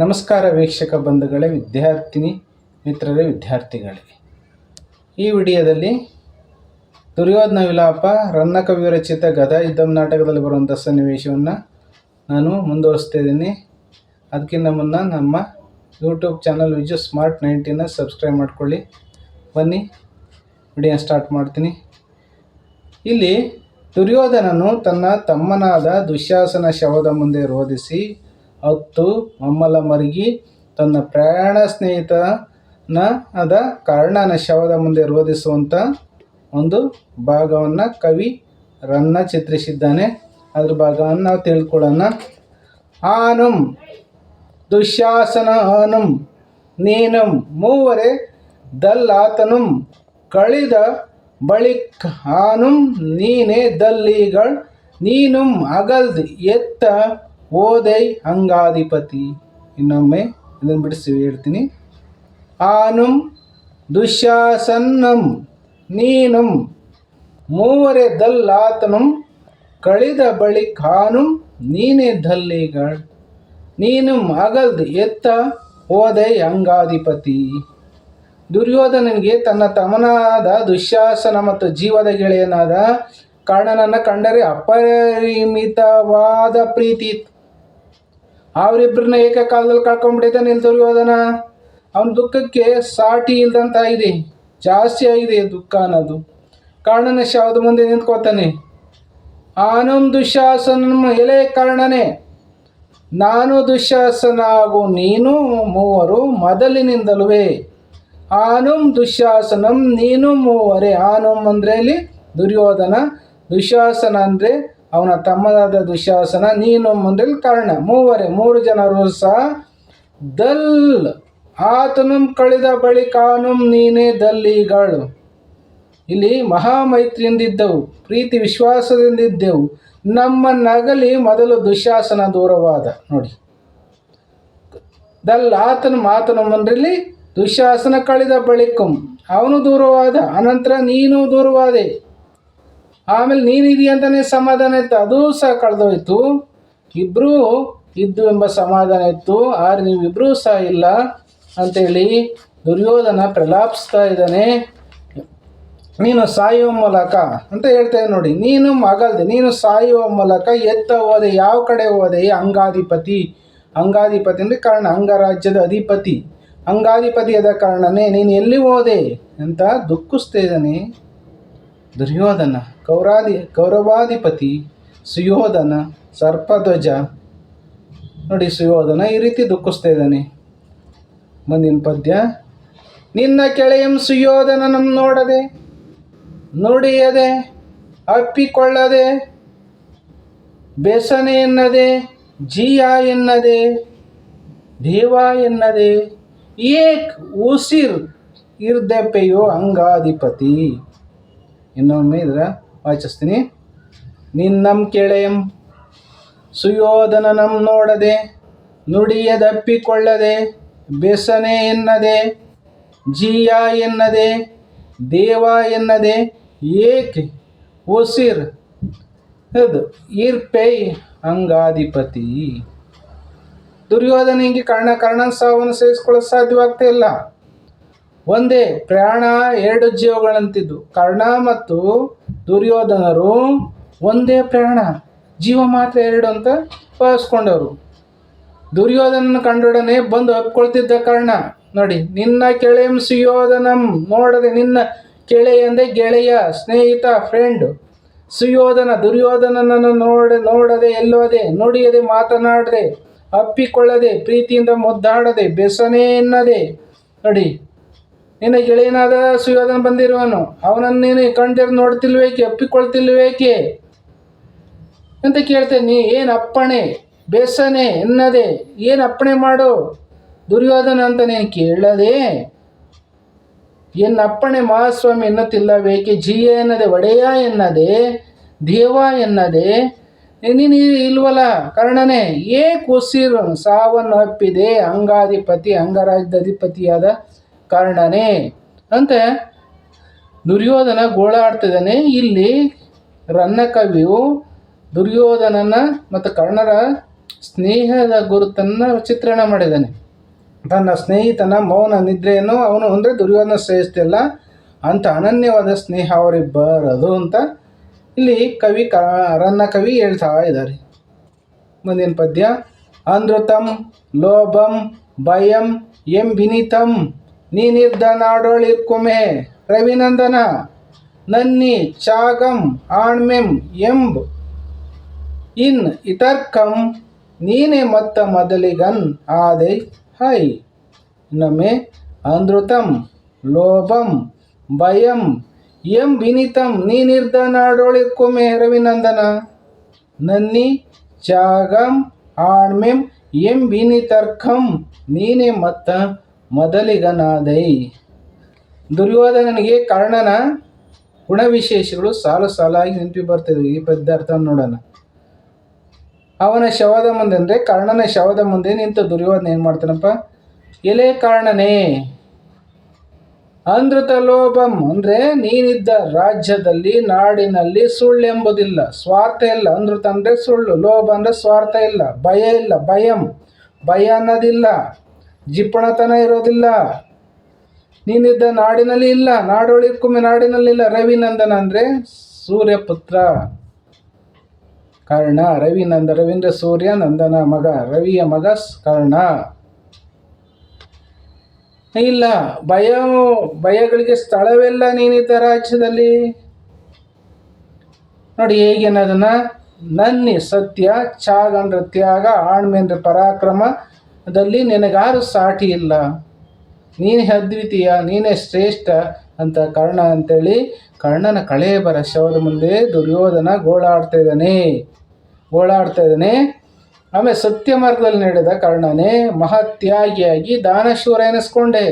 ನಮಸ್ಕಾರ ವೀಕ್ಷಕ ಬಂಧುಗಳೇ, ವಿದ್ಯಾರ್ಥಿನಿ, ಮಿತ್ರರೇ ವಿದ್ಯಾರ್ಥಿಗಳೇ ಈ ವಿಡಿಯೋದಲ್ಲಿ ದುರ್ಯೋಧನ ವಿಲಾಪ ರನ್ನಕವಿ ವಿರಚಿತ ಗದಾ ಯುದ್ಧಂ ನಾಟಕದಲ್ಲಿ ಬರುವಂಥ ಸನ್ನಿವೇಶವನ್ನು ನಾನು ಮುಂದುವರಿಸ್ತಾ ಇದ್ದೀನಿ. ಅದಕ್ಕಿಂತ ಮುನ್ನ ನಮ್ಮ ಯೂಟ್ಯೂಬ್ ಚಾನಲ್ ವಿಜು ಸ್ಮಾರ್ಟ್ ನೈಂಟಿನ ಸಬ್ಸ್ಕ್ರೈಬ್ ಮಾಡ್ಕೊಳ್ಳಿ. ಬನ್ನಿ, ವಿಡಿಯೋ ಸ್ಟಾರ್ಟ್ ಮಾಡ್ತೀನಿ. ಇಲ್ಲಿ ದುರ್ಯೋಧನನು ತನ್ನ ತಮ್ಮನಾದ ದುಶ್ಯಾಸನ ಶವದ ಮುಂದೆ ರೋಧಿಸಿ ಹತ್ತು ಮಮ್ಮಲ ಮರಗಿ ತನ್ನ ಪ್ರಯಾಣ ಸ್ನೇಹಿತನ ಅದ ಕರ್ಣನ ಶವದ ಮುಂದೆ ರೋಧಿಸುವಂಥ ಒಂದು ಭಾಗವನ್ನು ಕವಿ ರನ್ನ ಚಿತ್ರಿಸಿದ್ದಾನೆ. ಅದ್ರ ಭಾಗವನ್ನು ನಾವು ತಿಳ್ಕೊಳ್ಳೋಣ. ಆನುಂ ದುಶ್ಯಾಸನ ಆನುಂ ನೀನಂ ಮೂವರೇ ದಲ್ಲಾತನು ಕಳಿದ ಬಳಿಕ್ ಆನುಂ ನೀನೇ ದಲ್ಲಿಗಳ್ ನೀನುಂ ಅಗಲ್ದ್ ಎತ್ತ ಓದೈ ಅಂಗಾಧಿಪತಿ. ಇನ್ನೊಮ್ಮೆ ಇದನ್ನು ಬಿಡಿಸಿ ಹೇಳ್ತೀನಿ. ಆನುಂ ದುಶ್ಯಾಸನ್ನಂ ನೀನುಂ ಮೂವರೆ ದಲ್ಲಾತನುಂ ಕಳಿದ ಬಳಿ ಆನುಂ ನೀನೇ ದಲ್ಲಿಗಳ್. ನೀನುಂ ಅಗಲ್ದ್ ಎತ್ತ ಓದೈ ಅಂಗಾಧಿಪತಿ. ದುರ್ಯೋಧನನಿಗೆ ತನ್ನ ತಮನಾದ ದುಶ್ಯಾಸನ ಮತ್ತು ಜೀವದ ಗೆಳೆಯನಾದ ಕರ್ಣನನ್ನು ಕಂಡರೆ ಅಪರಿಮಿತವಾದ ಪ್ರೀತಿ ಇತ್ತು. ಅವರಿಬ್ಬರನ್ನ ಏಕಕಾಲದಲ್ಲಿ ಕಳ್ಕೊಂಡ್ಬಿಟ್ಟಿದ್ದಾನೆ ಇಲ್ಲಿ ದುರ್ಯೋಧನ ಅವನ ದುಃಖಕ್ಕೆ ಸಾಟಿ ಇದೆ, ಜಾಸ್ತಿ ಆಗಿದೆ ದುಃಖ ಅನ್ನೋದು. ಕರ್ಣನ ಶವದ ಮುಂದೆ ನಿಂತ್ಕೋತಾನೆ. ಆನಂ ದುಶಾಸನ ಎಲೆ ಕರ್ಣನೇ. ನಾನು ದುಶ್ಯಾಸನ ಹಾಗೂ ನೀನು ಮೂವರು ಮೊದಲಿನಿಂದಲೂ ಆನಂ ದುಶ್ಯಾಸನಂ ನೀನು ಮೂವರೇ. ಆನುಂ ಅಂದರೆ ಇಲ್ಲಿ ದುರ್ಯೋಧನ. ದುಶ್ಯಾಸನ ಅಂದರೆ ಅವನ ತಮ್ಮದಾದ ದುಶ್ಯಾಸನ ನೀನು ಮುಂದಿಲ್ ಕರ್ಣ. ಮೂವರೇ, ಮೂರು ಜನರು ಸಹ ದಲ್, ಆತನು ಕಳೆದ ಬಳಿಕ ಆನುಂ ನೀನೇ ದಲ್ಲಿಗಳು. ಇಲ್ಲಿ ಮಹಾಮೈತ್ರಿಯಿಂದಿದ್ದವು, ಪ್ರೀತಿ ವಿಶ್ವಾಸದಿಂದಿದ್ದೆವು. ನಮ್ಮ ನಗಲಿ ಮೊದಲು ದುಶ್ಯಾಸನ ದೂರವಾದ. ನೋಡಿ. ದಲ್, ಆತನ ಮಾತನು ಮುಂದ್ರಲ್ಲಿ ದುಶ್ಯಾಸನ ಕಳೆದ ಬಳಿಕಂ ಅವನು ದೂರವಾದ, ಅನಂತರ ನೀನು ದೂರವಾದೆ. ಆಮೇಲೆ ನೀನಿದೆಯಾ ಅಂತಲೇ ಸಮಾಧಾನ ಇತ್ತು. ಅದು ಸಹ ಕಳೆದೋಯ್ತು. ಇಬ್ಬರೂ ಇದ್ದು ಎಂಬ ಸಮಾಧಾನ ಇತ್ತು. ಆದ್ರೆ ನೀವಿಬ್ಬರೂ ಸಹ ಇಲ್ಲ ಅಂತೇಳಿ ದುರ್ಯೋಧನ ಪ್ರಲಾಪಿಸ್ತಾ ಇದ್ದಾನೆ. ನೀನು ಸಾಯುವ ಮೂಲಕ ಅಂತ ಹೇಳ್ತೇವೆ ನೋಡಿ. ನೀನು ಮಗಲ್ದೆ ನೀನು ಸಾಯುವ ಮೂಲಕ ಎತ್ತ ಹೋದೆ, ಯಾವ ಕಡೆ ಹೋದೆ? ಅಂಗಾಧಿಪತಿ. ಅಂಗಾಧಿಪತಿ ಅಂದರೆ ಕಾರಣ, ಅಂಗರಾಜ್ಯದ ಅಧಿಪತಿ. ಅಂಗಾಧಿಪತಿಯಾದ ಕಾರಣನೇ ನೀನು ಎಲ್ಲಿ ಹೋದೆ ಅಂತ ದುಃಖಿಸ್ತಾ ಇದ್ದಾನೆ. ದುರ್ಯೋಧನ ಕೌರಾದಿ ಕೌರವಾಧಿಪತಿ ಸುಯೋಧನ ಸರ್ಪಧ್ವಜ. ನೋಡಿ ಸುಯೋಧನ ಈ ರೀತಿ ದುಃಖಿಸ್ತಾ ಇದ್ದಾನೆ. ಮುಂದಿನ ಪದ್ಯ, ನಿನ್ನ ಕೆಳೆಯಂ ಸುಯೋಧನ ನಮ್ಮ ನೋಡದೆ, ನುಡಿಯದೆ, ಅಪ್ಪಿಕೊಳ್ಳದೆ, ಬೇಸನೆ ಎನ್ನದೆ, ಜೀಯ ಎನ್ನದೆ, ದೇವ ಎನ್ನದೆ, ಏಕ್ ಉಸಿರ್ ಇರ್ದೆಪೆಯೋ ಅಂಗಾಧಿಪತಿ. ಇನ್ನೊಮ್ಮೆ ಇದರ ವಾಚಿಸ್ತೀನಿ. ನಿನ್ನಂ ಕೆಳೆಯಂ, ಸುಯೋಧನನಂ ನೋಡದೆ, ನುಡಿಯದಪ್ಪಿಕೊಳ್ಳದೆ, ಬೆಸನೆ ಎನ್ನದೆ, ಜಿಯ ಎನ್ನದೆ, ದೇವ ಎನ್ನದೆ, ಏಕೆ ಉಸಿರ್ ಅದು ಇರ್ಪೈ ಅಂಗಾಧಿಪತಿ. ದುರ್ಯೋಧನಿಗೆ ಕಾರಣ ಕಾರಣ ಸಾವನ್ನು ಸೇರಿಸ್ಕೊಳ್ಳೋಕೆ ಸಾಧ್ಯವಾಗ್ತಾ ಇಲ್ಲ. ಒಂದೇ ಪ್ರಾಣ, ಎರಡು ಜೀವಗಳಂತಿದ್ದು. ಕರ್ಣ ಮತ್ತು ದುರ್ಯೋಧನರು ಒಂದೇ ಪ್ರಾಣ. ಜೀವ ಮಾತ್ರ ಎರಡು ಅಂತ ಭಾವಿಸ್ಕೊಂಡವರು. ದುರ್ಯೋಧನನ ಕಂಡೊಡನೆ ಬಂದು ಒಪ್ಕೊಳ್ತಿದ್ದ ಕರ್ಣ. ನೋಡಿ, ನಿನ್ನ ಕೆಳೆಯಂ ಸುಯೋಧನಂ, ನೋಡದೆ ನಿನ್ನ ಕೆಳೆಯಂದೆ ಗೆಳೆಯ, ಸ್ನೇಹಿತ ಫ್ರೆಂಡ್ ಸುಯೋಧನ ದುರ್ಯೋಧನನನ್ನು ನೋಡ, ನೋಡದೆ, ಎಲ್ಲೋದೆ, ನುಡಿಯದೆ, ಮಾತನಾಡದೆ, ಅಪ್ಪಿಕೊಳ್ಳದೆ, ಪ್ರೀತಿಯಿಂದ ಮುದ್ದಾಡದೆ, ಬೆಸನೆ ಎನ್ನದೆ. ನೋಡಿ ನಿನ್ನ ಗೆಳೆಯನಾದ ಸುಯೋಧನ ಬಂದಿರುವನು. ಅವನನ್ನು ನೀನು ಕಂಡಿರ್ ನೋಡ್ತಿಲ್ವೇಕೆ ಅಪ್ಪಿಕೊಳ್ತಿಲ್ವೇಕೆ ಅಂತ ಕೇಳ್ತೇನೆ, ನೀ ಏನು ಅಪ್ಪಣೆ? ಬೇಸನೆ ಎನ್ನದೆ ಏನು ಅಪ್ಪಣೆ ಮಾಡು? ದುರ್ಯೋಧನ ಅಂತ ನೀನು ಕೇಳದೆ ಎನ್ನಪ್ಪಣೆ ಮಹಾಸ್ವಾಮಿ ಎನ್ನುತ್ತಿಲ್ಲವೇಕೆ ಜೀಯ ಎನ್ನದೆ, ಒಡೆಯ ಎನ್ನದೆ, ದೇವ ಎನ್ನದೆ, ನೀನು ಇಲ್ವಲ್ಲ? ಕರ್ಣನೇ, ಏ ಕುಸಿರು ಸಾವನ್ನು ಅಪ್ಪಿದೆ ಅಂಗಾಧಿಪತಿ ಅಂಗರಾಜ್ಯದ ಅಧಿಪತಿಯಾದ ಕರ್ಣನೇ? ಅಂತೆ, ದುರ್ಯೋಧನ ಗೋಳಾಡ್ತಿದ್ದಾನೆ. ಇಲ್ಲಿ ರನ್ನ ಕವಿಯು ದುರ್ಯೋಧನನ ಮತ್ತು ಕರ್ಣರ ಸ್ನೇಹದ ಗುರುತನ್ನು ಚಿತ್ರಣ ಮಾಡಿದ್ದಾನೆ. ತನ್ನ ಸ್ನೇಹಿತನ ಮೌನ ನಿದ್ರೆಯನ್ನು ಅವನು ಅಂದರೆ ದುರ್ಯೋಧನ ಶ್ರೇಷ್ಠಿಲ್ಲ ಅಂತ ಅನನ್ಯವಾದ ಸ್ನೇಹ ಅವರಿಬ್ಬರದು ಅಂತ ಇಲ್ಲಿ ಕವಿ ಕ, ರನ್ನ ಕವಿ ಹೇಳ್ತಾ ಇದ್ದಾರೆ. ಮುಂದಿನ ಪದ್ಯ, ಅನೃತಂ, ಲೋಭಂ, ಭಯಂ ಎಂ ವಿನಿತಂ ನೀನಿದ್ದ ನಾಡೋಳಿರ್ಕುಮೆ ರವಿನಂದನ, ನನ್ನಿ ಚಾಗಂ, ಆಣ್ಮೆಂ ಎಂಬ್ ಇನ್ ಇತರ್ಕಂ, ನೀನೆ ಮತ್ತ ಮೊದಲಿಗನ್ ಆದೆ ಹೈ. ನಮೆ ಅನೃತಂ, ಲೋಭಂ, ಭಯಂ ಎಂ ವಿನಿತಂ ನೀನಿರ್ದ ನಾಡೋಳಿರ್ಕೊಮೆ ರವಿನಂದನ, ನನ್ನಿ ಚಾಗಂ, ಆಣ್ಮೆಂ ಎಂ ವಿನಿತರ್ಕಂ ನೀನೆ ಮತ್ತ ಮೊದಲಿಗನಾದೈ ದುರ್ಯೋಧನನಿಗೆ ಕರ್ಣನ ಗುಣವಿಶೇಷಗಳು ಸಾಲು ಸಾಲಾಗಿ ನೆನಪಿ ಬರ್ತಿದ್ವು ಈ ಪದಾರ್ಥ ನೋಡೋಣ. ಅವನ ಶವದ ಮುಂದೆ ಅಂದರೆ ಕರ್ಣನ ಶವದ ಮುಂದೆ ನಿಂತು ದುರ್ಯೋಧನ ಏನು ಮಾಡ್ತಾನಪ್ಪ? ಎಲೆ ಕಾರಣನೇ ಅಂದೃತ ಲೋಭಂ ಅಂದರೆ ನೀನಿದ್ದ ರಾಜ್ಯದಲ್ಲಿ ನಾಡಿನಲ್ಲಿ ಸುಳ್ಳೆಂಬುದಿಲ್ಲ. ಸ್ವಾರ್ಥ ಇಲ್ಲ. ಅಂದೃತ ಅಂದರೆ ಸುಳ್ಳು, ಲೋಭ ಅಂದರೆ ಸ್ವಾರ್ಥ ಇಲ್ಲ. ಭಯ ಇಲ್ಲ. ಭಯಂ, ಭಯ ಅನ್ನೋದಿಲ್ಲ. ಜಿಪಣತನ ಇರೋದಿಲ್ಲ. ನೀನಿದ್ದ ನಾಡಿನಲ್ಲಿ ಇಲ್ಲ ನಾಡೊಳಿಕ್ಕೊಮ್ಮೆ ನಾಡಿನಲ್ಲಿ ಇಲ್ಲ. ರವಿನಂದನ ಅಂದರೆ ಸೂರ್ಯಪುತ್ರ. ಕರ್ಣ, ರವಿನಂದ, ರವೀಂದ್ರ ಸೂರ್ಯ, ನಂದನ ಮಗ, ರವಿಯ ಮಗ ಕರ್ಣ. ಇಲ್ಲ, ಭಯ, ಭಯಗಳಿಗೆ ಸ್ಥಳವೆಲ್ಲ ನೀನಿದ್ದ ರಾಜ್ಯದಲ್ಲಿ. ನೋಡಿ ಹೇಗೇನದನ್ನ ನನ್ನಿ ಸತ್ಯ ಚಾಗಂಡ್ರ ತ್ಯಾಗ, ಆಣ್ಮೇಂದ್ರ ಅಂದ್ರೆ ಪರಾಕ್ರಮದಲ್ಲಿ ನಿನಗಾರು ಸಾಟಿ ಇಲ್ಲ. ನೀನೇ ಅದ್ವಿತೀಯ ನೀನೇ ಶ್ರೇಷ್ಠ ಅಂತ ಕರ್ಣ ಅಂತೇಳಿ ಕರ್ಣನ ಕಳೇಬರ ಶವದ ಮುಂದೆ ದುರ್ಯೋಧನ ಗೋಳಾಡ್ತಾ ಇದ್ದಾನೆ. ಗೋಳಾಡ್ತಾ ಇದ್ದಾನೆ. ಆಮೇಲೆ ಸತ್ಯ ಮಾರ್ಗದಲ್ಲಿ ನಡೆದ ಕರ್ಣನೇ ಮಹತ್ಯಾಗಿಯಾಗಿ ದಾನಶೂರ ಎನಿಸ್ಕೊಂಡೆ.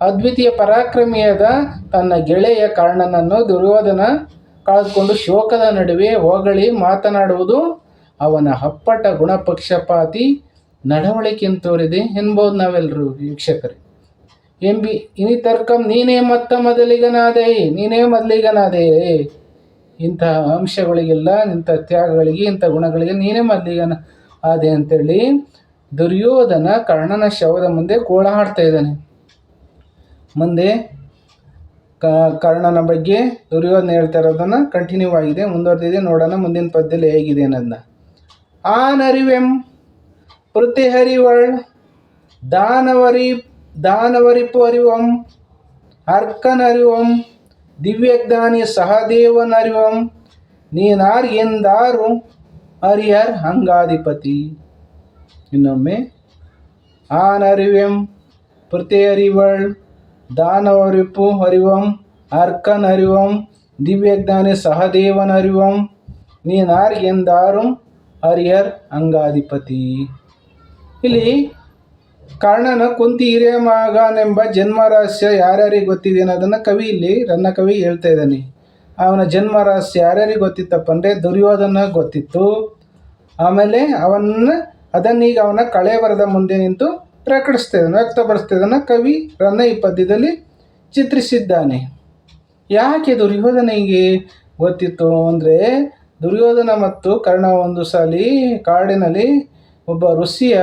ಅದ್ವಿತೀಯ ಪರಾಕ್ರಮಿಯಾದ ತನ್ನ ಗೆಳೆಯ ಕರ್ಣನನ್ನು ದುರ್ಯೋಧನ ಕಳೆದುಕೊಂಡು ಶೋಕದ ನಡುವೆ ಹೊಗಳಿ ಮಾತನಾಡುವುದು ಅವನ ಅಪ್ಪಟ ಗುಣಪಕ್ಷಪಾತಿ. ನಡವಳಿಕೆಯನ್ನು ತೋರಿದೆ ಎನ್ಬೋದು ನಾವೆಲ್ಲರೂ ವೀಕ್ಷಕರೇ. ಎಂಬಿ ಇನಿತರ್ಕಂ ನೀನೇ ಮತ್ತ ಮೊದಲಿಗನಾದೆ, ನೀನೇ ಮೊದಲಿಗನಾದೆ. ಇಂತಹ ಅಂಶಗಳಿಗೆಲ್ಲ, ಇಂಥ ತ್ಯಾಗಗಳಿಗೆ, ಇಂಥ ಗುಣಗಳಿಗೆ ನೀನೇ ಮೊದಲಿಗನ ಆದೆ ಅಂತೇಳಿ ದುರ್ಯೋಧನ ಕರ್ಣನ ಶವದ ಮುಂದೆ ಗೋಳಾಡ್ತಾ ಇದ್ದಾನೆ. ಮುಂದೆ ಕ, ಕರ್ಣನ ಬಗ್ಗೆ ದುರ್ಯೋಧನ ಹೇಳ್ತಾ ಇರೋದನ್ನು ಕಂಟಿನ್ಯೂ ಆಗಿದೆ, ಮುಂದುವರೆದಿದೆ, ನೋಡೋಣ, ಮುಂದಿನ ಪದ್ಯದಲ್ಲಿ ಹೇಗಿದೆ ಅನ್ನೋದನ್ನ. பிருத்திஹரிவள் தானவரி தானவரிப்பறிவம் அர்க்கன் அறிவம் திவ்யக்தானி சகதேவன் அறிவம் நீனார் எந்தாரும் அரியர் அங்காதிபதி. இன்னொಮ್ಮೆ ஆனறிவம் பிரத்தியறிவள் தானவரிப்பு அறிவம் அர்க்கன் அறிவம் திவ்யக்தானி சகதேவன் அறிவம் நீனார் எந்தாரும் அரியர் அங்காதிபதி. ಇಲ್ಲಿ ಕರ್ಣನ ಕುಂತಿ ಹಿರಿಯ ಮಗನೆಂಬ ಜನ್ಮ ರಹಸ್ಯ ಯಾರ್ಯಾರಿಗೆ ಗೊತ್ತಿದೆ ಅನ್ನೋದನ್ನು ಕವಿ ಇಲ್ಲಿ, ರನ್ನ ಕವಿ ಹೇಳ್ತಾ ಇದ್ದಾನೆ. ಅವನ ಜನ್ಮ ರಹಸ್ಯ ಯಾರ್ಯಾರಿಗೆ ಗೊತ್ತಿತ್ತಪ್ಪ ಅಂದರೆ ದುರ್ಯೋಧನ ಗೊತ್ತಿತ್ತು. ಆಮೇಲೆ ಅವನ್ನ, ಅದನ್ನೀಗ ಅವನ ಕಳೆ ಬರದ ಮುಂದೆ ನಿಂತು ಪ್ರಕಟಿಸ್ತಾ ಇದ್ದಾನೆ, ವ್ಯಕ್ತಪಡಿಸ್ತಾ ಕವಿ ರನ್ನ ಈ ಪದ್ಯದಲ್ಲಿ ಚಿತ್ರಿಸಿದ್ದಾನೆ. ಯಾಕೆ ದುರ್ಯೋಧನಿಗೆ ಗೊತ್ತಿತ್ತು ಅಂದರೆ ದುರ್ಯೋಧನ ಮತ್ತು ಕರ್ಣ ಒಂದು ಸಾಲಿ ಕಾಡಿನಲ್ಲಿ ಒಬ್ಬ ಋಷಿಯ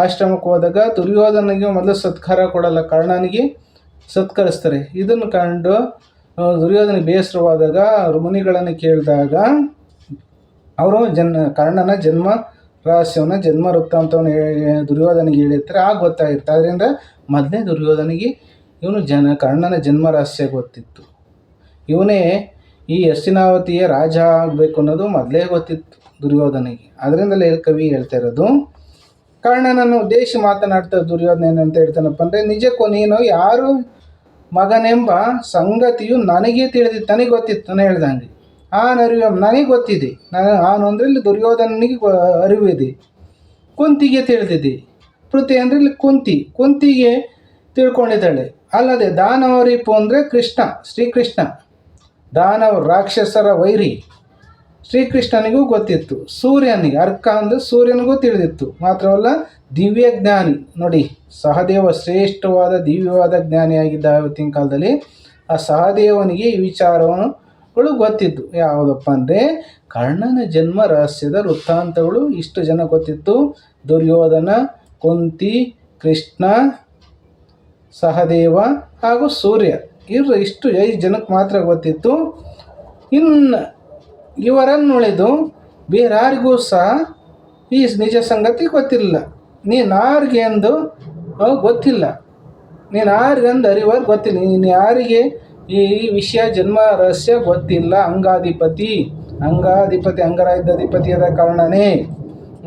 ಆಶ್ರಮಕ್ಕೆ ಹೋದಾಗ ದುರ್ಯೋಧನಿಗೆ ಮೊದಲು ಸತ್ಕಾರ ಕೊಡಲ್ಲ. ಕರ್ಣನಿಗೆ ಸತ್ಕರಿಸ್ತಾರೆ. ಇದನ್ನು ಕಂಡು ದುರ್ಯೋಧನ ಬೇಸರವಾದಾಗ ಋಮುನಿಗಳನ್ನು ಮುನಿಗಳನ್ನು ಕೇಳಿದಾಗ, ಅವರು ಜನ್, ಕರ್ಣನ ಜನ್ಮ ರಹಸ್ಯವನ್ನು ಜನ್ಮ ವೃತ್ತಾಂತವನ್ನು ದುರ್ಯೋಧನಿಗೆ ಹೇಳಿರ್ತಾರೆ. ಆಗ ಗೊತ್ತಾಗಿರುತ್ತೆ ಅದರಿಂದ ಮೊದಲೇ ದುರ್ಯೋಧನಿಗೆ ಇವನು ಜನ, ಕರ್ಣನ ಜನ್ಮ ರಹಸ್ಯ ಗೊತ್ತಿತ್ತು. ಇವನೇ ಈ ಯಶಿನಾವತಿಯ ರಾಜ ಆಗಬೇಕು ಅನ್ನೋದು ಮೊದಲೇ ಗೊತ್ತಿತ್ತು ದುರ್ಯೋಧನಿಗೆ. ಅದರಿಂದಲೇ ಕವಿ ಹೇಳ್ತಾ ಇರೋದು ಕರ್ಣನನ್ನು ಉದ್ದೇಶಿ ಮಾತನಾಡ್ತಾ ದುರ್ಯೋಧನ ಏನಂತ ಹೇಳ್ತಾನಪ್ಪ ಅಂದರೆ, ನಿಜಕ್ಕೂ ನೀನು ಯಾರು ಮಗನೆಂಬ ಸಂಗತಿಯು ನನಗೆ ತಿಳಿದಿತ್ತು, ನನಗೆ ಗೊತ್ತಿತ್ತು ನಾನು ಹೇಳ್ದಂಗೆ. ಆ ಅರಿವು ನನಗೆ ಗೊತ್ತಿದೆ. ನಾನು ಆನು ಅಂದರೆ ಇಲ್ಲಿ ದುರ್ಯೋಧನನಿಗೆ ಅರಿವಿದೆ ಕುಂತಿಗೆ ತಿಳಿದಿದೆ. ಪೃಥ್ವಿ ಅಂದರೆ ಇಲ್ಲಿ ಕುಂತಿ, ಕುಂತಿಗೆ ತಿಳ್ಕೊಂಡಿದ್ದಾಳೆ. ಅಲ್ಲದೆ ದಾನವರಿಪು ಅಂದರೆ ಕೃಷ್ಣ, ಶ್ರೀಕೃಷ್ಣ. ದಾನವ ರಾಕ್ಷಸರ ವೈರಿ. ಶ್ರೀಕೃಷ್ಣನಿಗೂ ಗೊತ್ತಿತ್ತು. ಸೂರ್ಯನಿಗೆ, ಅರ್ಕ ಅಂದರೆ ಸೂರ್ಯನಿಗೂ ತಿಳಿದಿತ್ತು. ಮಾತ್ರವಲ್ಲ, ದಿವ್ಯ ಜ್ಞಾನಿ, ನೋಡಿ, ಸಹದೇವ ಶ್ರೇಷ್ಠವಾದ ದಿವ್ಯವಾದ ಜ್ಞಾನಿಯಾಗಿದ್ದ ಆವತ್ತಿನ ಕಾಲದಲ್ಲಿ ಆ ಸಹದೇವನಿಗೆ ಈ ವಿಚಾರಗಳು ಗೊತ್ತಿತ್ತು. ಯಾವುದಪ್ಪ ಅಂದರೆ, ಕರ್ಣನ ಜನ್ಮ ರಹಸ್ಯದ ವೃತ್ತಾಂತಗಳು, ಇಷ್ಟು ಜನ ಗೊತ್ತಿತ್ತು. ದುರ್ಯೋಧನ, ಕುಂತಿ, ಕೃಷ್ಣ, ಸಹದೇವ ಹಾಗೂ ಸೂರ್ಯ. ಇವರು ಇಷ್ಟು ಐದು ಜನಕ್ಕೆ ಮಾತ್ರ ಗೊತ್ತಿತ್ತು. ಇನ್ನು ಇವರನ್ನುಳಿದು ಬೇರಾರಿಗೂ ಸಹ ಈ ನಿಜ ಸಂಗತಿ ಗೊತ್ತಿಲ್ಲ. ನೀನು ಯಾರಿಗೆ ಎಂದು ಗೊತ್ತಿಲ್ಲ. ನೀನು ಅಂದು ಅರಿವರು ಗೊತ್ತಿಲ್ಲ. ನೀನು ಯಾರಿಗೆ ಈ ವಿಷಯ ಜನ್ಮ ರಹಸ್ಯ ಗೊತ್ತಿಲ್ಲ. ಅಂಗಾಧಿಪತಿ ಅಂಗಾಧಿಪತಿ, ಅಂಗರಾಜ್ಯಾಧಿಪತಿಯಾದ ಕಾರಣನೇ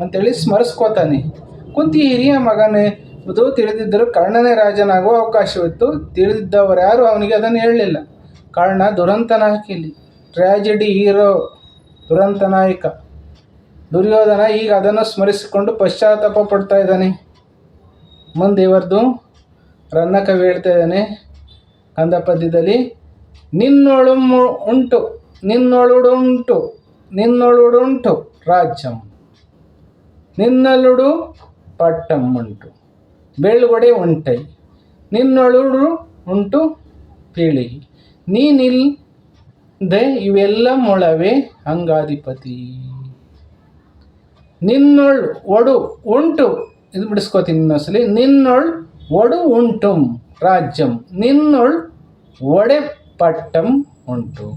ಅಂತೇಳಿ ಸ್ಮರಿಸ್ಕೋತಾನೆ. ಕುಂತಿ ಹಿರಿಯ ಮಗನೇ ಇದು ತಿಳಿದಿದ್ದರೂ ಕರ್ಣನೇ ರಾಜನಾಗುವ ಅವಕಾಶವಿತ್ತು. ತಿಳಿದಿದ್ದವರು ಯಾರು ಅವನಿಗೆ ಅದನ್ನು ಹೇಳಲಿಲ್ಲ. ಕರ್ಣ ದುರಂತನ ಹಾಕಿಲಿ. ಟ್ರ್ಯಾಜಿಡಿ ಹೀರೋ ದುರಂತ ನಾಯಕ. ದುರ್ಯೋಧನ ಈಗ ಅದನ್ನು ಸ್ಮರಿಸಿಕೊಂಡು ಪಶ್ಚಾತ್ತಾಪ ಪಡ್ತಾ ಇದ್ದಾನೆ. ಮುಂದೆ ಇವರದು ರನ್ನ ಕವಿ ಹೇಳ್ತಾ ಇದ್ದಾನೆ ಕಂದ ಪದ್ಯದಲ್ಲಿ ನಿನ್ನೊಳು ಉಂಟು, ನಿನ್ನೊಳುಡುಂಟು ನಿನ್ನೊಳುಡುಂಟು ರಾಜ್ಯಂ, ನಿನ್ನಲುಡು ಪಟ್ಟಂ ಉಂಟು, ಬೆಳ್ಗೊಡೆ ಉಂಟೈ ನಿನ್ನೊಳುಡು ಉಂಟು ಪೀಳಿಗೆ ನೀನಿಲ್ದೆ ಇವೆಲ್ಲ ಮೊಳವೆ ಅಂಗಾಧಿಪತಿ. ನಿನ್ನೊಳ್ ಒಡು ಉಂಟು, ಇದು ಬಿಡಿಸ್ಕೋತೀನಿ ಇನ್ನೊಂದ್ಸಲಿ, ನಿನ್ನೊಳ್ ಒಡು ಉಂಟುಂ ರಾಜ್ಯಂ, ನಿನ್ನೊಳ್ ಒಡೆ ಪಟ್ಟಂ ಉಂಟು.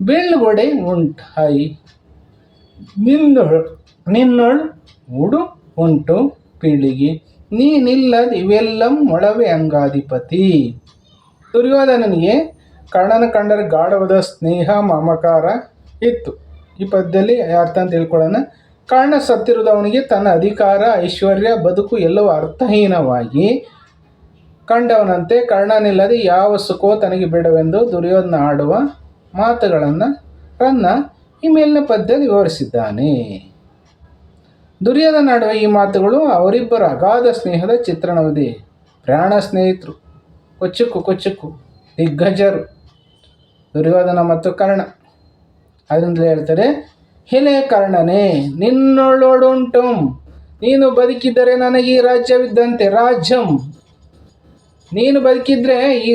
ಬೀಳ್ಗೊಡೆ ಉಂಟು ಹೈ, ನಿನ್ನೊಳ್ ನಿನ್ನೊಳ್ ಉಡು ಉಂಟು ಪೀಳಿಗೆ, ನೀನಿಲ್ಲದ ಇವೆಲ್ಲಂ ಮೊಳವೆ ಅಂಗಾಧಿಪತಿ. ದುರ್ಯೋಧನನಿಗೆ ಕರ್ಣನ ಕಂಡರೆ ಗಾಢವಾದ ಸ್ನೇಹ, ಮಮಕಾರ ಇತ್ತು. ಈ ಪದ್ಯದಲ್ಲಿ ಅರ್ಥ ಅಂತ ತಿಳ್ಕೊಳ್ಳೋಣ. ಕರ್ಣ ಸತ್ತಿರುವುದವನಿಗೆ ತನ್ನ ಅಧಿಕಾರ, ಐಶ್ವರ್ಯ, ಬದುಕು ಎಲ್ಲವೂ ಅರ್ಥಹೀನವಾಗಿ ಕಂಡವನಂತೆ ಕರ್ಣನಿಲ್ಲದೆ ಯಾವ ಸುಖವೋ ತನಗೆ ಬೇಡವೆಂದು ದುರ್ಯೋಧನ ಆಡುವ ಮಾತುಗಳನ್ನು, ರನ್ನ ಈ ಮೇಲಿನ ಪದ್ಯದಲ್ಲಿ ವಿವರಿಸಿದ್ದಾನೆ. ದುರ್ಯೋಧನ ಆಡುವ ಈ ಮಾತುಗಳು ಅವರಿಬ್ಬರ ಅಗಾಧ ಸ್ನೇಹದ ಚಿತ್ರಣವಿದೆ. ಪ್ರಾಣ ಸ್ನೇಹಿತರು, ಕೊಚ್ಚುಕು ಕೊಚ್ಚುಕು, ದಿಗ್ಗಜರು. ದುರ್ಯೋಧನ ಮತ್ತು ಕರ್ಣ. ಅದರಿಂದಲೇ ಹೇಳ್ತಾರೆ ಹೆಲೆ ಕರ್ಣನೇ, ನಿನ್ನೊಳೊಡುಂಟು. ನೀನು ಬದುಕಿದ್ದರೆ ನನಗೆ ಈ ರಾಜ್ಯವಿದ್ದಂತೆ ರಾಜ್ಯಂ. ನೀನು ಬದುಕಿದ್ರೆ ಈ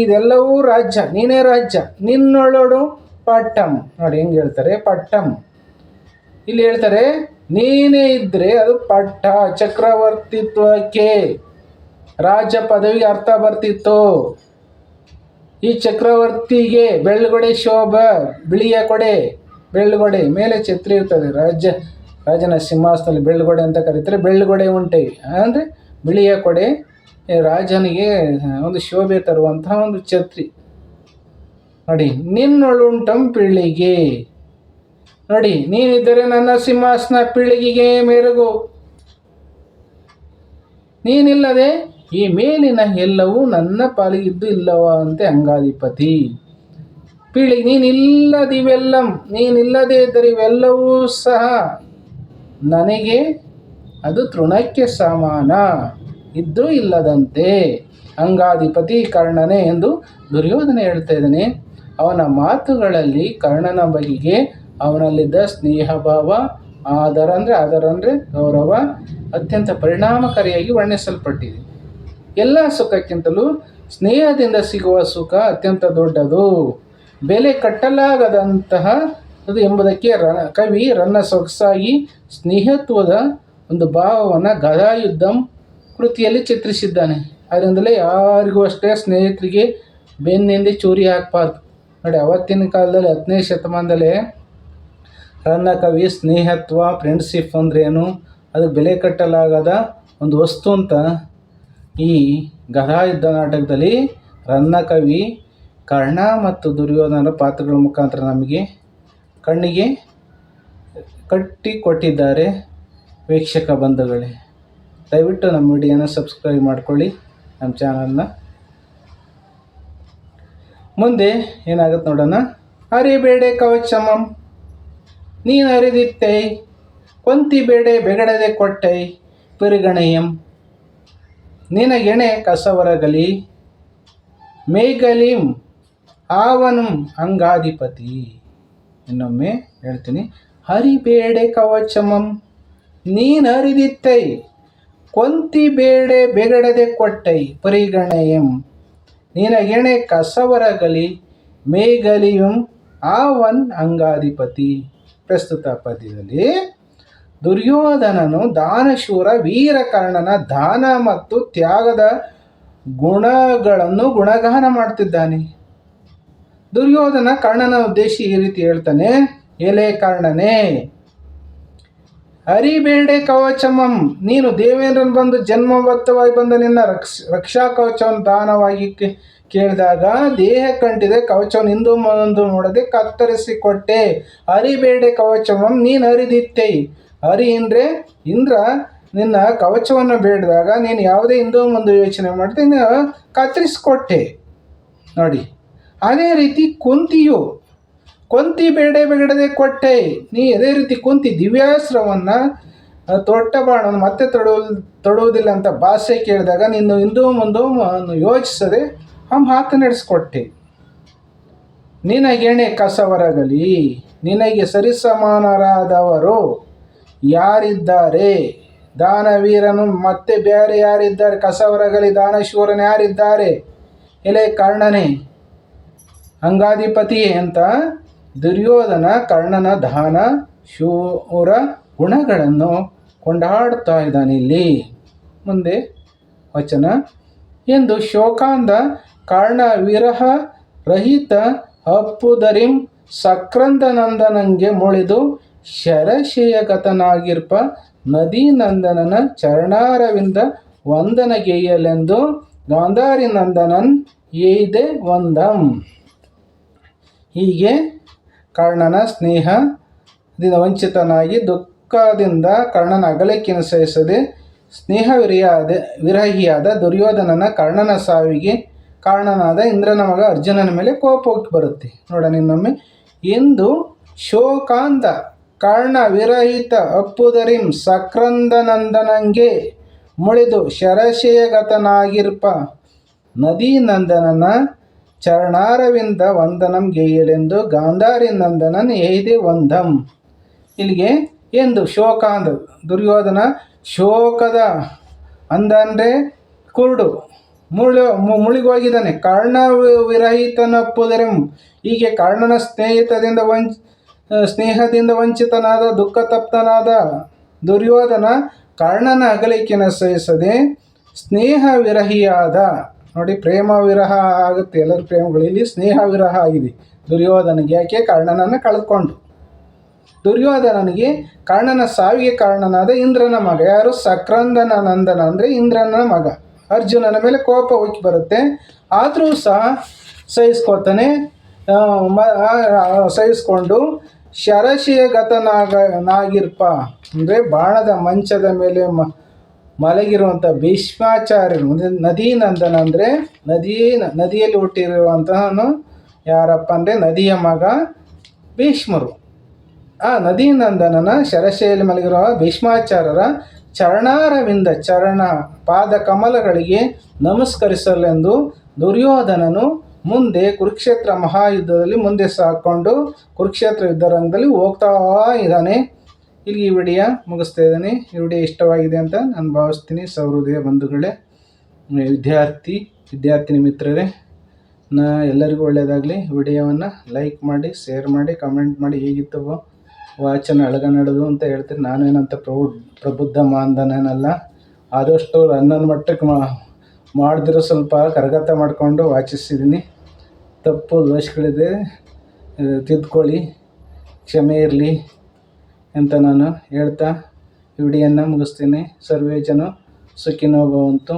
ಇದೆಲ್ಲವೂ ರಾಜ್ಯ. ನೀನೇ ರಾಜ್ಯ. ನಿನ್ನೊಳ್ಳೋಡು ಪಟ್ಟಂ. ನೋಡಿ ಹೆಂಗೆ ಹೇಳ್ತಾರೆ, ಪಟ್ಟಂ. ಇಲ್ಲಿ ಹೇಳ್ತಾರೆ, ನೀನೇ ಇದ್ದರೆ ಅದು ಪಟ್ಟ ಚಕ್ರವರ್ತಿತ್ವಕ್ಕೆ. ರಾಜ್ಯ ಪದವಿಗೆ ಅರ್ಥ ಬರ್ತಿತ್ತು. ಈ ಚಕ್ರವರ್ತಿಗೆ ಬೆಳ್ಳುಗೊಡೆ ಶೋಭ, ಬಿಳಿಯ ಕೊಡೆ, ಬೆಳ್ಳುಗೊಡೆ, ಮೇಲೆ ಛತ್ರಿ ಇರ್ತದೆ. ರಾಜ್ಯ ರಾಜನ ಸಿಂಹಾಸನದಲ್ಲಿ ಬೆಳ್ಳುಗೊಡೆ ಅಂತ ಕರೀತಾರೆ. ಬೆಳ್ಳುಗೊಡೆ ಉಂಟೆ. ಅಂದರೆ ಬಿಳಿಯ ಕೊಡೆ ರಾಜನಿಗೆ ಒಂದು ಶೋಭೆ ತರುವಂತಹ ಒಂದು ಛತ್ರಿ. ನೋಡಿ, ನಿನ್ನೊಳುಂಟಂ ಪೀಳಿಗೆ. ನೋಡಿ, ನೀನಿದ್ದರೆ ನನ್ನ ಸಿಂಹಾಸನ ಪೀಳಿಗೆಗೆ ಮೆರುಗು ನೀನಿಲ್ಲದೆ ಈ ಮೇಲಿನ ಎಲ್ಲವೂ ನನ್ನ ಪಾಲಿಗಿದ್ದು ಇಲ್ಲವ ಅಂತೆ ಅಂಗಾಧಿಪತಿ. ಪೀಳಿ, ನೀನಿಲ್ಲದಿವೆಲ್ಲಂ, ನೀನಿಲ್ಲದೆ ಇದ್ದರೆ ಇವೆಲ್ಲವೂ ಸಹ ನನಗೆ ಅದು ತೃಣಕ್ಕೆ ಸಮಾನ. ಇದ್ದು ಇಲ್ಲದಂತೆ. ಅಂಗಾಧಿಪತಿ ಕರ್ಣನೇ ಎಂದು ದುರ್ಯೋಧನ ಹೇಳ್ತಾ ಇದ್ದಾನೆ. ಅವನ ಮಾತುಗಳಲ್ಲಿ ಕರ್ಣನ ಬಗೆಗೆ ಅವನಲ್ಲಿದ್ದ ಸ್ನೇಹ ಭಾವ ಆದರ ಅಂದರೆ ಆದರ ಅಂದರೆ ಗೌರವ, ಅತ್ಯಂತ ಪರಿಣಾಮಕಾರಿಯಾಗಿ ವರ್ಣಿಸಲ್ಪಟ್ಟಿದೆ. ಎಲ್ಲ ಸುಖಕ್ಕಿಂತಲೂ ಸ್ನೇಹದಿಂದ ಸಿಗುವ ಸುಖ ಅತ್ಯಂತ ದೊಡ್ಡದು. ಬೆಲೆ ಕಟ್ಟಲಾಗದಂತಹ ಅದು ಎಂಬುದಕ್ಕೆ ರ, ಕವಿ ರನ್ನ ಸೊಗಸಾಗಿ ಸ್ನೇಹತ್ವದ ಒಂದು ಭಾವವನ್ನು ಗದಾಯುದ್ಧಂ ಕೃತಿಯಲ್ಲಿ ಚಿತ್ರಿಸಿದ್ದಾನೆ. ಅದರಿಂದಲೇ ಯಾರಿಗೂ ಅಷ್ಟೇ ಸ್ನೇಹಿತರಿಗೆ ಬೆನ್ನಿಂದ ಚೂರಿ ಹಾಕಬಾರ್ದು. ನೋಡಿ, ಅವತ್ತಿನ ಕಾಲದಲ್ಲಿ ಹತ್ತನೇ ಶತಮಾನದಲ್ಲೇ ರನ್ನ ಕವಿ ಸ್ನೇಹತ್ವ ಫ್ರೆಂಡ್ಶಿಪ್ ಅಂದ್ರೇನು? ಅದಕ್ಕೆ ಬೆಲೆ ಕಟ್ಟಲಾಗದ ಒಂದು ವಸ್ತು ಅಂತ ಈ ಗದಾಯುದ್ಧ ನಾಟಕದಲ್ಲಿ ರನ್ನ ಕವಿ, ಕರ್ಣ ಮತ್ತು ದುರ್ಯೋಧನ ಪಾತ್ರಗಳ ಮುಖಾಂತರ ನಮಗೆ ಕಣ್ಣಿಗೆ ಕಟ್ಟಿಕೊಟ್ಟಿದ್ದಾರೆ ವೀಕ್ಷಕ ಬಂಧುಗಳೇ. ದಯವಿಟ್ಟು ನಮ್ಮ ವಿಡಿಯೋನ ಸಬ್ಸ್ಕ್ರೈಬ್ ಮಾಡ್ಕೊಳ್ಳಿ, ನಮ್ಮ ಚಾನಲ್ನ. ಮುಂದೆ ಏನಾಗುತ್ತೆ ನೋಡೋಣ. ಅರಿಬೇಡೆ ಕವಚಮಂ ನೀನು ಅರಿದಿತ್ತೈ ಕೊಂತಿ ಬೇಡೆ ಬೆಗಡದೆ ಕೊಟ್ಟೈ, ಪಿರುಗಣೆಯಂ ನಿನಗೆಣೆ ಕಸವರಗಲಿ, ಮೇಗಲಿಂ ಆವನು ಅಂಗಾಧಿಪತಿ. ಇನ್ನೊಮ್ಮೆ ಹೇಳ್ತೀನಿ, ಹರಿಬೇಡೆ ಕವಚಮಂ, ನೀನು ಹರಿದಿತ್ತೈ, ಕೊಂತಿ ಬೇಡೆ ಬೆಗಡದೆ ಕೊಟ್ಟೈ ಪರಿಗಣೆಯಂ. ನಿನಗೆಣೆ ಕಸವರಗಲಿ ಮೇಗಲಿಯಂ ಆವನ್ ಅಂಗಾಧಿಪತಿ. ಪ್ರಸ್ತುತ ಪದ್ಯದಲ್ಲಿ ದುರ್ಯೋಧನನು ದಾನಶೂರ, ವೀರಕರ್ಣನ ದಾನ ಮತ್ತು ತ್ಯಾಗದ ಗುಣಗಳನ್ನು ಗುಣಗಾನ ಮಾಡ್ತಿದ್ದಾನೆ. ದುರ್ಯೋಧನ ಕರ್ಣನ ಉದ್ದೇಶಿ ಈ ರೀತಿ ಹೇಳ್ತಾನೆ ಎಲೆ ಕರ್ಣನೇ, ಅರಿಬೇಡೆ ಕವಚಮಂ, ನೀನು ದೇವೇಂದ್ರನ್ ಬಂದು ಜನ್ಮಬದ್ಧವಾಗಿ ಬಂದ ನಿನ್ನ ರಕ್ಷ, ರಕ್ಷಾ ಕವಚವನ್ನು ದಾನವಾಗಿ ಕೇಳಿದಾಗ ದೇಹ ಕಂಟಿದೆ ಕವಚವನ್ನು ಹಿಂದೂ ಮುಂದು ನೋಡದೆ ಕತ್ತರಿಸಿಕೊಟ್ಟೆ. ಅರಿಬೇಡೆ ಕವಚಮಂ, ನೀನು ಅರಿದಿತ್ತೆ ಹರಿ ಅಂದರೆ ಇಂದ್ರ, ನಿನ್ನ ಕವಚವನ್ನು ಬೇಡಿದಾಗ ನೀನು ಯಾವುದೇ ಹಿಂದೂ ಮುಂದೆ ಯೋಚನೆ ಮಾಡಿದೆ ನೀನು ಕತ್ತರಿಸಿಕೊಟ್ಟೆ. ನೋಡಿ, ಅದೇ ರೀತಿ ಕುಂತಿಯು, ಕುಂತಿ ಬೇಡೆ ಬೇಡದೆ ಕೊಟ್ಟೆ. ನೀ ಅದೇ ರೀತಿ ಕುಂತಿ ದಿವ್ಯಾಸ್ತ್ರವನ್ನು ತೊಟ್ಟ ಬಾಣವನ್ನು ಮತ್ತೆ ತೊಡುವ ತೊಡುವುದಿಲ್ಲ ಅಂತ ಭಾಷೆ ಕೇಳಿದಾಗ ನೀನು ಹಿಂದೂ ಮುಂದೂ ಯೋಚಿಸದೆ ಆ ಮಾತು ನಡೆಸ್ಕೊಟ್ಟೆ. ನಿನಗೆಣೆ ಕಸವರಗಲಿ, ನಿನಗೆ ಸರಿಸಮಾನರಾದವರು ಯಾರಿದ್ದಾರೆ? ದಾನವೀರನು ಮತ್ತೆ ಬೇರೆ ಯಾರಿದ್ದಾರೆ? ಕಸವರಗಲಿ ದಾನಶೂರನು ಯಾರಿದ್ದಾರೆ? ಎಲೆ ಕರ್ಣನೇ, ಅಂಗಾಧಿಪತಿಯೇ ಅಂತ ದುರ್ಯೋಧನ ಕರ್ಣನ ದಾನ ಶೂರ ಗುಣಗಳನ್ನು ಕೊಂಡಾಡ್ತಾ ಇದ್ದಾನೆ ಇಲ್ಲಿ. ಮುಂದೆ ವಚನ. ಎಂದು ಶೋಕಾಂದ ಕರ್ಣ ವಿರಹ ರಹಿತ ಅಪ್ಪುದರಿಂ ಸಕ್ರಂದನಂದನಂಗೆ ಮುಳಿದು ಶರಶಯಗತನಾಗಿರ್ಪ. ನದಿ ನಂದನನ ಚರಣಾರವಿಂದ ವಂದನಗೆಯಲೆಂದು ಗಾಂಧಾರಿ ನಂದನನ್ ಏಯ್ದೆ ವಂದಂ. ಹೀಗೆ ಕರ್ಣನ ಸ್ನೇಹದಿಂದ ವಂಚಿತನಾಗಿ ದುಃಖದಿಂದ ಕರ್ಣನ ಅಗಲಕ್ಕೆ ಸಹಿಸದೆ ಸ್ನೇಹ ವಿರಿಯಾದ ವಿರಹಿಯಾದ ದುರ್ಯೋಧನನ ಕರ್ಣನ ಸಾವಿಗೆ ಕಾರಣನಾದ ಇಂದ್ರನ ಮಗ ಅರ್ಜುನನ ಮೇಲೆ ಕೋಪ ಹೋಗಿ ಬರುತ್ತೆ. ನೋಡ ನಿನ್ನೊಮ್ಮೆ ಎಂದು ಶೋಕಾಂತ ಕರ್ಣ ವಿರಹಿತ ಅಪ್ಪುದರಿಂ ಸಕ್ರಂದನಂದನಂಗೆ ಮುಳಿದು ಶರಶಯಗತನಾಗಿರ್ಪ ನದಿ ನಂದನನ ಚರಣಾರವಿಂದ ವಂದನಂ ಗೇಯಲೆಂದು ಗಾಂಧಾರಿ ನಂದನನ್ ಏದೆ ವಂದಂ. ಇಲ್ಲಿಗೆ ಎಂದು ಶೋಕ ಅಂದ ದುರ್ಯೋಧನ ಶೋಕದ ಅಂದ ಅಂದರೆ ಕುರುಡು ಮುಳು ಮುಳುಗೋಗಿದ್ದಾನೆ. ಕರ್ಣ ವಿರಹಿತನಪ್ಪುದರೆಂ ಹೀಗೆ ಕರ್ಣನ ಸ್ನೇಹಿತದಿಂದ ವಂಚ ಸ್ನೇಹದಿಂದ ವಂಚಿತನಾದ ದುಃಖ ತಪ್ತನಾದ ದುರ್ಯೋಧನ ಕರ್ಣನ ಅಗಲಿಕೆನ ಸಹಿಸದೆ ಸ್ನೇಹ ವಿರಹಿಯಾದ ನೋಡಿ ಪ್ರೇಮ ವಿರಹ ಆಗುತ್ತೆ. ಎಲ್ಲರ ಪ್ರೇಮಗಳಲ್ಲಿ ಸ್ನೇಹ ವಿರಹ ಆಗಿದೆ. ದುರ್ಯೋಧನಿಗೆ ಯಾಕೆ? ಕರ್ಣನನ್ನು ಕಳೆದುಕೊಂಡು ದುರ್ಯೋಧನನಿಗೆ ಕರ್ಣನ ಸಾವಿಗೆ ಕಾರಣನಾದ ಇಂದ್ರನ ಮಗ. ಯಾರು? ಸಕ್ರಂದನ ನಂದನ, ಅಂದರೆ ಇಂದ್ರನ ಮಗ. ಅರ್ಜುನನ ಮೇಲೆ ಕೋಪ ಹೋಗಿ ಬರುತ್ತೆ. ಆದರೂ ಸಹ ಸಹಿಸ್ಕೋತಾನೆ ಮ- ಸಹಿಸ್ಕೊಂಡು ಶರಶಿಯಗತನಾಗ ನಾಗಿರ್ಪ ಅಂದರೆ ಬಾಣದ ಮಂಚದ ಮೇಲೆ ಮ ಮಲಗಿರುವಂಥ ಭೀಷ್ಮಾಚಾರ್ಯರು ಅಂದರೆ ನದಿ ನಂದನ ಅಂದರೆ ನದಿಯ ನದಿಯಲ್ಲಿ ಹುಟ್ಟಿರುವಂತಹನು ಯಾರಪ್ಪ ಅಂದರೆ ನದಿಯ ಮಗ ಭೀಷ್ಮರು. ಆ ನದೀನಂದನನ ಶರಶೆಯಲ್ಲಿ ಮಲಗಿರುವ ಭೀಷ್ಮಾಚಾರ್ಯರ ಚರಣಾರವಿಂದ ಚರಣ ಪಾದ ಕಮಲಗಳಿಗೆ ನಮಸ್ಕರಿಸಲೆಂದು ದುರ್ಯೋಧನನು ಮುಂದೆ ಕುರುಕ್ಷೇತ್ರ ಮಹಾಯುದ್ಧದಲ್ಲಿ ಮುಂದೆ ಸಾಕೊಂಡು ಕುರುಕ್ಷೇತ್ರ ಯುದ್ಧರಂಗದಲ್ಲಿ ಹೋಗ್ತಾ ಇದ್ದಾನೆ. ಇಲ್ಲಿ ಈ ವಿಡಿಯೋ ಮುಗಿಸ್ತಾ ಇದ್ದಾನೆ. ಈ ವಿಡಿಯೋ ಇಷ್ಟವಾಗಿದೆ ಅಂತ ನಾನು ಭಾವಿಸ್ತೀನಿ. ಸೌಹೃದಯ ಬಂಧುಗಳೇ, ವಿದ್ಯಾರ್ಥಿ, ವಿದ್ಯಾರ್ಥಿನಿ ಮಿತ್ರರೇ, ನಾ ಎಲ್ಲರಿಗೂ ಒಳ್ಳೆಯದಾಗಲಿ. ವಿಡಿಯೋವನ್ನು ಲೈಕ್ ಮಾಡಿ, ಶೇರ್ ಮಾಡಿ, ಕಮೆಂಟ್ ಮಾಡಿ ಹೇಗಿತ್ತು ಅಳಗ ನಡೆದು ಅಂತ ಹೇಳ್ತೀನಿ. ನಾನೇನಂತ ಪ್ರೌ ಪ್ರಬುದ್ಧ ಮಾಂದನೇನಲ್ಲ. ಆದಷ್ಟು ನನ್ನ ಮಟ್ಟಕ್ಕೆ ಮಾ ಮಾಡಿದಿರೋ ಸ್ವಲ್ಪ ಕರಗತ ಮಾಡಿಕೊಂಡು ವಾಚಿಸಿದ್ದೀನಿ ತಪ್ಪು ದೋಷಗಳಿದೆ. ತಿದ್ಕೊಳ್ಳಿ. ಕ್ಷಮೆ ಇರಲಿ ಅಂತ ನಾನು ಹೇಳ್ತಾ ವಿಡಿಯೋನ ಮುಗಿಸ್ತೀನಿ. ಸರ್ವೇ ಜನ ಸುಖಿನೋ ಭವಂತು.